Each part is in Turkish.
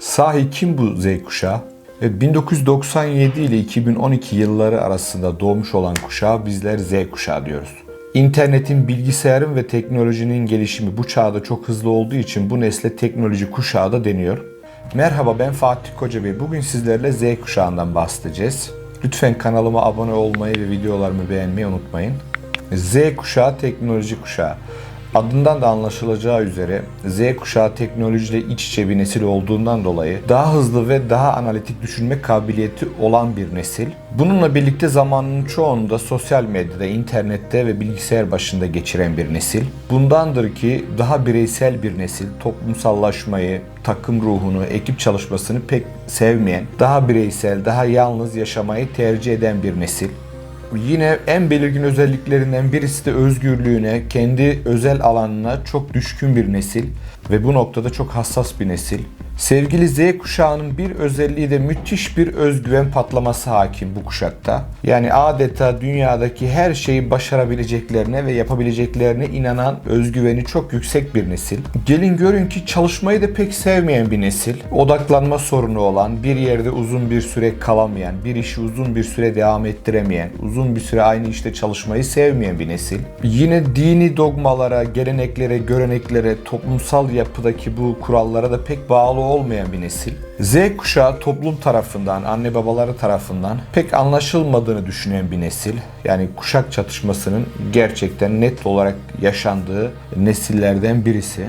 Sahi kim bu Z kuşağı? Evet, 1997 ile 2012 yılları arasında doğmuş olan kuşağı bizler Z kuşağı diyoruz. İnternetin, bilgisayarın ve teknolojinin gelişimi bu çağda çok hızlı olduğu için bu nesle teknoloji kuşağı da deniyor. Merhaba ben Fatih Koca Bey. Bugün sizlerle Z kuşağından bahsedeceğiz. Lütfen kanalıma abone olmayı ve videolarımı beğenmeyi unutmayın. Z kuşağı teknoloji kuşağı. Adından da anlaşılacağı üzere Z kuşağı teknolojiyle iç içe bir nesil olduğundan dolayı daha hızlı ve daha analitik düşünme kabiliyeti olan bir nesil. Bununla birlikte zamanının çoğunu da sosyal medyada, internette ve bilgisayar başında geçiren bir nesil. Bundandır ki daha bireysel bir nesil, toplumsallaşmayı, takım ruhunu, ekip çalışmasını pek sevmeyen, daha bireysel, daha yalnız yaşamayı tercih eden bir nesil. Yine en belirgin özelliklerinden birisi de özgürlüğüne, kendi özel alanına çok düşkün bir nesil ve bu noktada çok hassas bir nesil. Sevgili Z kuşağının bir özelliği de müthiş bir özgüven patlaması hakim bu kuşakta. Yani adeta dünyadaki her şeyi başarabileceklerine ve yapabileceklerine inanan özgüveni çok yüksek bir nesil. Gelin görün ki çalışmayı da pek sevmeyen bir nesil. Odaklanma sorunu olan, bir yerde uzun bir süre kalamayan, bir işi uzun bir süre devam ettiremeyen, uzun bir süre aynı işte çalışmayı sevmeyen bir nesil. Yine dini dogmalara, geleneklere, göreneklere, toplumsal yapıdaki bu kurallara da pek bağlı olmayan bir nesil. Z kuşağı toplum tarafından, anne babaları tarafından pek anlaşılmadığını düşünen bir nesil. Yani kuşak çatışmasının gerçekten net olarak yaşandığı nesillerden birisi.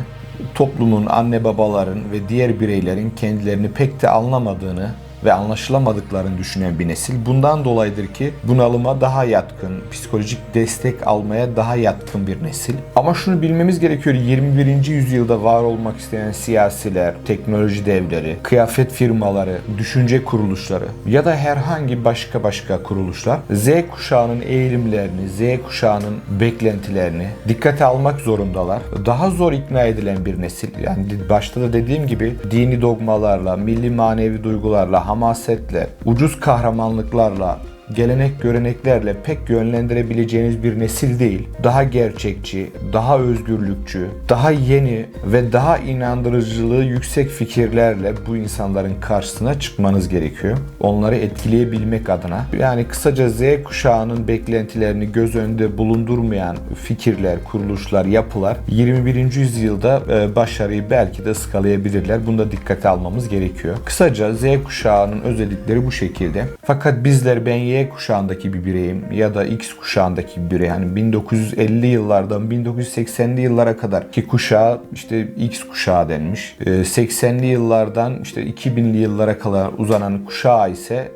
Toplumun, anne babaların ve diğer bireylerin kendilerini pek de anlamadığını ve anlaşılamadıklarını düşünen bir nesil. Bundan dolayıdır ki bunalıma daha yatkın, psikolojik destek almaya daha yatkın bir nesil. Ama şunu bilmemiz gerekiyor. 21. yüzyılda var olmak isteyen siyasiler, teknoloji devleri, kıyafet firmaları, düşünce kuruluşları ya da herhangi başka başka kuruluşlar Z kuşağının eğilimlerini, Z kuşağının beklentilerini dikkate almak zorundalar. Daha zor ikna edilen bir nesil. Yani başta da dediğim gibi dini dogmalarla, milli manevi duygularla, hamasetle, ucuz kahramanlıklarla, gelenek göreneklerle pek yönlendirebileceğiniz bir nesil değil. Daha gerçekçi, daha özgürlükçü, daha yeni ve daha inandırıcılığı yüksek fikirlerle bu insanların karşısına çıkmanız gerekiyor. Onları etkileyebilmek adına. Yani kısaca Z kuşağının beklentilerini göz önünde bulundurmayan fikirler, kuruluşlar, yapılar 21. yüzyılda e, başarıyı belki de ıskalayabilirler. Bunu da dikkate almamız gerekiyor. Kısaca Z kuşağının özellikleri bu şekilde. Fakat bizler ben Y kuşağındaki bir bireyim ya da X kuşağındaki bir birey. Hani 1950 yıllardan 1980'li yıllara kadar ki kuşağı işte X kuşağı denmiş. 80'li yıllardan işte 2000'li yıllara kadar uzanan kuşağı ise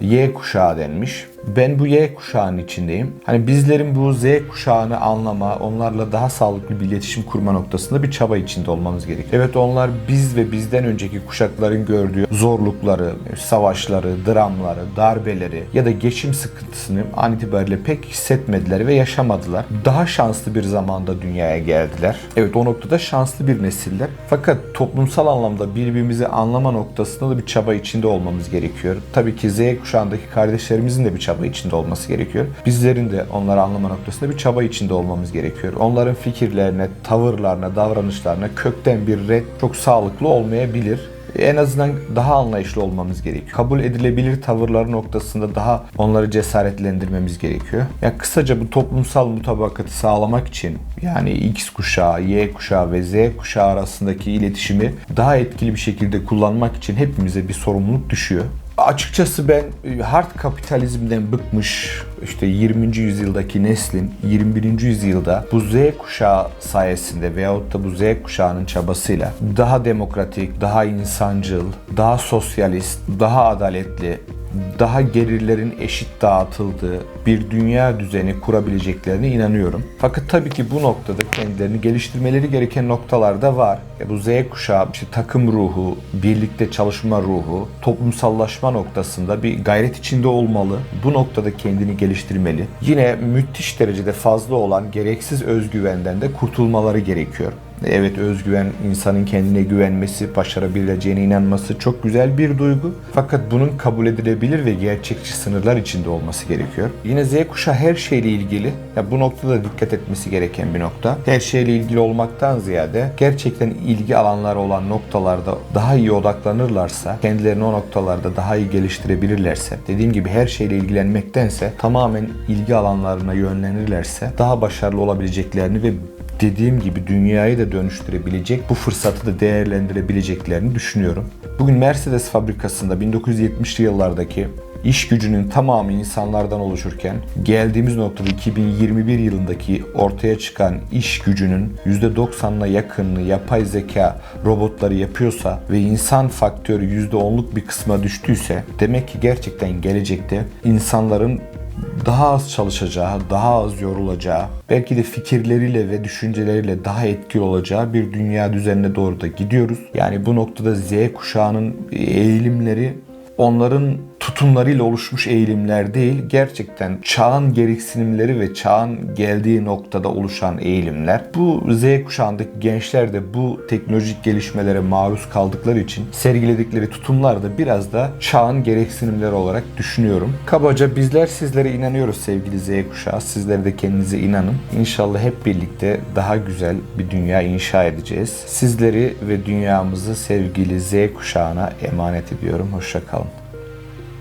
Y kuşağı denmiş. Ben bu Y kuşağının içindeyim. Hani bizlerin bu Z kuşağını anlama, onlarla daha sağlıklı bir iletişim kurma noktasında bir çaba içinde olmamız gerekiyor. Evet onlar biz ve bizden önceki kuşakların gördüğü zorlukları, savaşları, dramları, darbeleri ya da geçim sıkıntısını an itibariyle pek hissetmediler ve yaşamadılar. Daha şanslı bir zamanda dünyaya geldiler. Evet o noktada şanslı bir nesiller. Fakat toplumsal anlamda birbirimizi anlama noktasında da bir çaba içinde olmamız gerekiyor. Tabii ki Z kuşağındaki kardeşlerimizin de bir çaba içinde olması gerekiyor. Bizlerin de onları anlama noktasında bir çaba içinde olmamız gerekiyor. Onların fikirlerine, tavırlarına, davranışlarına kökten bir red çok sağlıklı olmayabilir en azından daha anlayışlı olmamız gerekiyor. Kabul edilebilir tavırları noktasında daha onları cesaretlendirmemiz gerekiyor. Ya kısaca bu toplumsal mutabakatı sağlamak için yani X kuşağı, Y kuşağı ve Z kuşağı arasındaki iletişimi daha etkili bir şekilde kullanmak için hepimize bir sorumluluk düşüyor. Açıkçası ben e, hard kapitalizmden bıkmış işte 20. yüzyıldaki neslin 21. yüzyılda bu Z kuşağı sayesinde veyahut da bu Z kuşağının çabasıyla daha demokratik, daha insancıl, daha sosyalist, daha adaletli, daha gelirlerin eşit dağıtıldığı bir dünya düzeni kurabileceklerine inanıyorum. Fakat tabii ki bu noktada kendilerini geliştirmeleri gereken noktalar da var. Ya bu Z kuşağı işte takım ruhu, birlikte çalışma ruhu, toplumsallaşma noktasında bir gayret içinde olmalı. Bu noktada kendini geliştirmeli. Yine müthiş derecede fazla olan gereksiz özgüvenden de kurtulmaları gerekiyor. Evet özgüven insanın kendine güvenmesi, başarabileceğine inanması çok güzel bir duygu. Fakat bunun kabul edilebilir ve gerçekçi sınırlar içinde olması gerekiyor. Yine Z kuşağı her şeyle ilgili. Ya bu noktada dikkat etmesi gereken bir nokta. Her şeyle ilgili olmaktan ziyade gerçekten ilgi alanları olan noktalarda daha iyi odaklanırlarsa, kendilerini o noktalarda daha iyi geliştirebilirlerse, dediğim gibi her şeyle ilgilenmektense tamamen ilgi alanlarına yönlenirlerse daha başarılı olabileceklerini ve dediğim gibi dünyayı da dönüştürebilecek, bu fırsatı da değerlendirebileceklerini düşünüyorum. Bugün Mercedes fabrikasında 1970'li yıllardaki iş gücünün tamamı insanlardan oluşurken geldiğimiz noktada 2021 yılındaki ortaya çıkan iş gücünün %90'ına yakınını yapay zeka robotları yapıyorsa ve insan faktörü %10'luk bir kısma düştüyse demek ki gerçekten gelecekte insanların daha az çalışacağı, daha az yorulacağı, belki de fikirleriyle ve düşünceleriyle daha etkili olacağı bir dünya düzenine doğru da gidiyoruz. Yani bu noktada Z kuşağının eğilimleri onların tutumlarıyla oluşmuş eğilimler değil, gerçekten çağın gereksinimleri ve çağın geldiği noktada oluşan eğilimler. Bu Z kuşağındaki gençler de bu teknolojik gelişmelere maruz kaldıkları için sergiledikleri tutumlar da biraz da çağın gereksinimleri olarak düşünüyorum. Kabaca bizler sizlere inanıyoruz sevgili Z kuşağı. Sizler de kendinize inanın. İnşallah hep birlikte daha güzel bir dünya inşa edeceğiz. Sizleri ve dünyamızı sevgili Z kuşağına emanet ediyorum. Hoşça kalın.